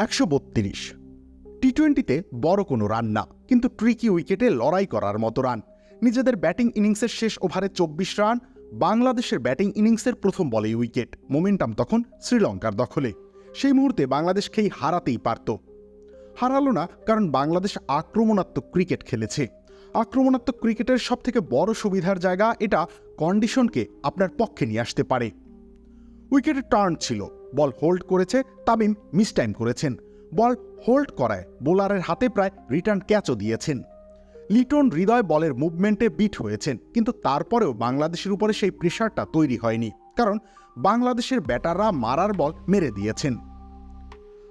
একশো বত্রিশ। টি টোয়েন্টিতে বড় কোনো রান না, কিন্তু ট্রিকি উইকেটে লড়াই করার মতো রান। নিজেদের ব্যাটিং ইনিংসের শেষ ওভারে চব্বিশ রান, বাংলাদেশের ব্যাটিং ইনিংসের প্রথম বলেই উইকেট মোমেন্টাম তখন শ্রীলঙ্কার দখলে। সেই মুহূর্তে বাংলাদেশ বাংলাদেশকেই হারাতেই পারত। হারালো না কারণ বাংলাদেশ আক্রমণাত্মক ক্রিকেট খেলেছে। আক্রমণাত্মক ক্রিকেটের সবথেকে বড় সুবিধার জায়গা এটা কন্ডিশনকে আপনার পক্ষে নিয়ে আসতে পারে। উইকেটে টার্ন ছিল। বল হোল্ড করেছে তামিম মিস টাইম করেছেন। বল হোল্ড করায় বোলারের হাতে প্রায় রিটার্ন ক্যাচও দিয়েছেন। লিটন হৃদয় বলের মুভমেন্টে বিট হয়েছেন, কিন্তু তারপরেও বাংলাদেশের উপরে সেই প্রেশারটা তৈরি হয়নি, কারণ বাংলাদেশের ব্যাটাররা মারার বল মেরে দিয়েছেন।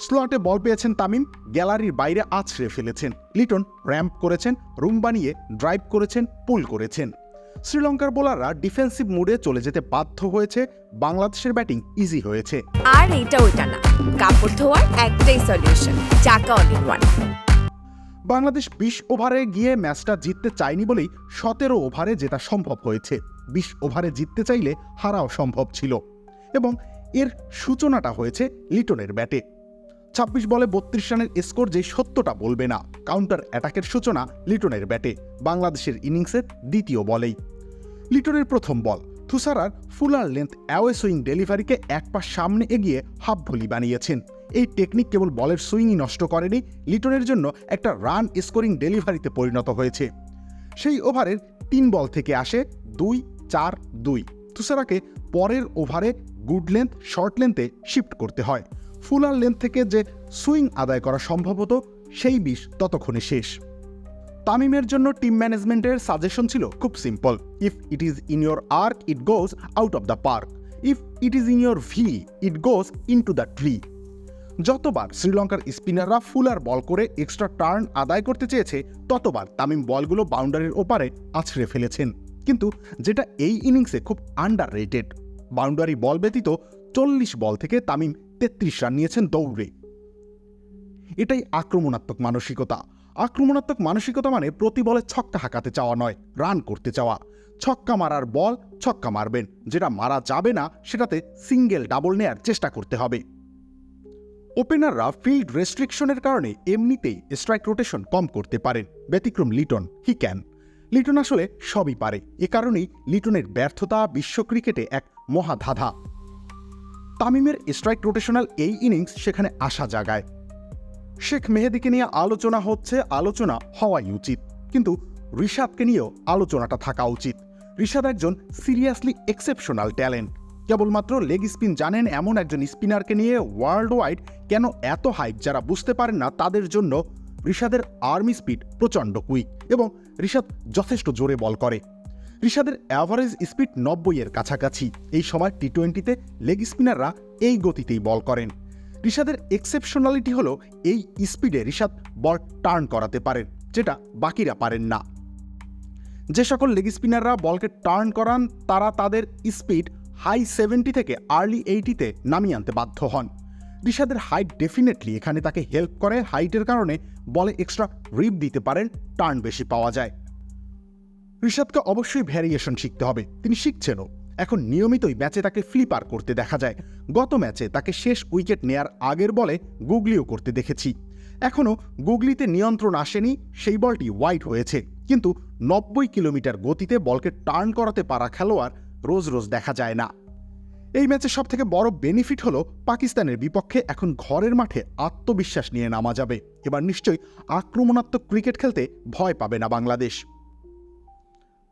স্লটে বল পেয়েছেন তামিম, গ্যালারির বাইরে আছড়ে ফেলেছেন। লিটন র্যাম্প করেছেন, রুম বানিয়ে ড্রাইভ করেছেন, পুল করেছেন। শ্রীলঙ্কার বোলাররা ডিফেন্সিভ মুডে চলে যেতে বাধ্য হয়েছে। বাংলাদেশের ব্যাটিং ইজি হয়েছে। আর এটা ওইটা না। কাপড় ধোয়ার একটাই সলিউশন চাকা অল ইন ওয়ান বাংলাদেশ বিশ ওভারে গিয়ে ম্যাচটা জিততে চায়নি বলেই সতেরো ওভারে জেতা সম্ভব হয়েছে। বিশ ওভারে জিততে চাইলে হারাও সম্ভব ছিল। এবং এর সূচনাটা হয়েছে লিটনের ব্যাটে। ছাব্বিশ বলে বত্রিশ রানের স্কোর যে সত্যটা বলবে না। কাউন্টার অ্যাটাকের সূচনা লিটনের ব্যাটে, বাংলাদেশের ইনিংসের দ্বিতীয় বলেই। লিটনের প্রথম বল, থুসারার ফুলার লেন্থ অ্যাওয়ে সুইং ডেলিভারিকে এক পা সামনে এগিয়ে হাফ ভলি বানিয়েছেন। এই টেকনিক কেবল বলের সুইংই নষ্ট করেনি, লিটনের জন্য একটা রান স্কোরিং ডেলিভারিতে পরিণত হয়েছে। সেই ওভারের তিন বল থেকে আসে দুই, চার, দুই। থুসারাকে পরের ওভারে গুড লেন্থ, শর্ট লেন্থে শিফট করতে হয়। ফুলার লেন্থ থেকে যে সুইং আদায় করা সম্ভব হতো, সেই বিষ ততক্ষণে শেষ। তামিমের জন্য টিম ম্যানেজমেন্টের সাজেশন ছিল খুব simple. If it is in your arc, it goes out of the park. If it is in your V, it goes into the tree. যতবার শ্রীলঙ্কার স্পিনাররা ফুলার বল করে এক্সট্রা টার্ন আদায় করতে চেয়েছে, ততবার তামিম বলগুলো বাউন্ডারির ওপারে আছড়ে ফেলেছেন। কিন্তু যেটা এই ইনিংসে খুব আন্ডার রেটেড, বাউন্ডারি বল ব্যতীত চল্লিশ বল থেকে তামিম তেত্রিশ রান নিয়েছেন দৌড়ে। এটাই আক্রমণাত্মক মানসিকতা। আক্রমণাত্মক মানসিকতা মানে প্রতি বলে ছক্কা হাঁকাতে চাওয়া নয়, রান করতে চাওয়া। ছক্কা মারার বল ছক্কা মারবেন, যেটা মারা যাবে না, সেটাতে সিঙ্গেল, ডাবল নেয়ার চেষ্টা করতে হবে। ওপেনাররা ফিল্ড রেস্ট্রিকশনের কারণে এমনিতেই স্ট্রাইক রোটেশন কম করতে পারেন, ব্যতিক্রম লিটন, হি ক্যান। লিটন আসলে সবই পারে, এ কারণেই লিটনের ব্যর্থতা বিশ্ব ক্রিকেটে এক মহাধাধা। তামিমের স্ট্রাইক রোটেশনাল এই ইনিংস সেখানে আসা জাগায়। শেখ মেহেদিকে নিয়ে আলোচনা হচ্ছে, আলোচনা হওয়াই উচিত। কিন্তু ঋষাদকে নিয়েও আলোচনাটা থাকা উচিত। ঋষাদ একজন সিরিয়াসলি এক্সেপশনাল ট্যালেন্ট কেবলমাত্র লেগ স্পিন জানেন এমন একজন স্পিনারকে নিয়ে ওয়ার্ল্ড ওয়াইড কেন এত হাইপ যারা বুঝতে পারেন না, তাদের জন্য ঋষাদের আর্মি স্পিড প্রচণ্ড কুইক এবং ঋষাদ যথেষ্ট জোরে বল করে। ঋষাদের অ্যাভারেজ স্পিড নব্বই এর কাছাকাছি। এই সময় টি টোয়েন্টিতে লেগ স্পিনাররা এই গতিতেই বল করেন। ঋষাদের এক্সেপশনালিটি হলো এই স্পিডে ঋষাদ বল টার্ন করাতে পারেন, যেটা বাকিরা পারেন না। যে সকল লেগ স্পিনাররা বলকে টার্ন করান, তারা তাদের স্পিড হাই সেভেন্টি থেকে আর্লি এইটিতে নামিয়ে আনতে বাধ্য হন। ঋষাদের হাইট ডেফিনেটলি এখানে তাকে হেল্প করে, হাইটের কারণে বলে এক্সট্রা রিপ দিতে পারেন, টার্ন বেশি পাওয়া যায়। ঋষাদকে অবশ্যই ভ্যারিয়েশন শিখতে হবে। তিনি শিখছেনও। এখন নিয়মিতই ম্যাচে তাকে ফ্লিপার করতে দেখা যায়। গত ম্যাচে তাকে শেষ উইকেট নেয়ার আগের বলে গুগলিও করতে দেখেছি। এখনও গুগলিতে নিয়ন্ত্রণ আসেনি, সেই বলটি ওয়াইড হয়েছে। কিন্তু নব্বই কিলোমিটার গতিতে বলকে টার্ন করাতে পারা খেলোয়াড় রোজ রোজ দেখা যায় না। এই ম্যাচের সব থেকে বড় বেনিফিট হলো পাকিস্তানের বিপক্ষে এখন ঘরের মাঠে আত্মবিশ্বাস নিয়ে নামা যাবে। এবার নিশ্চয়ই আক্রমণাত্মক ক্রিকেট খেলতে ভয় পাবে না বাংলাদেশ।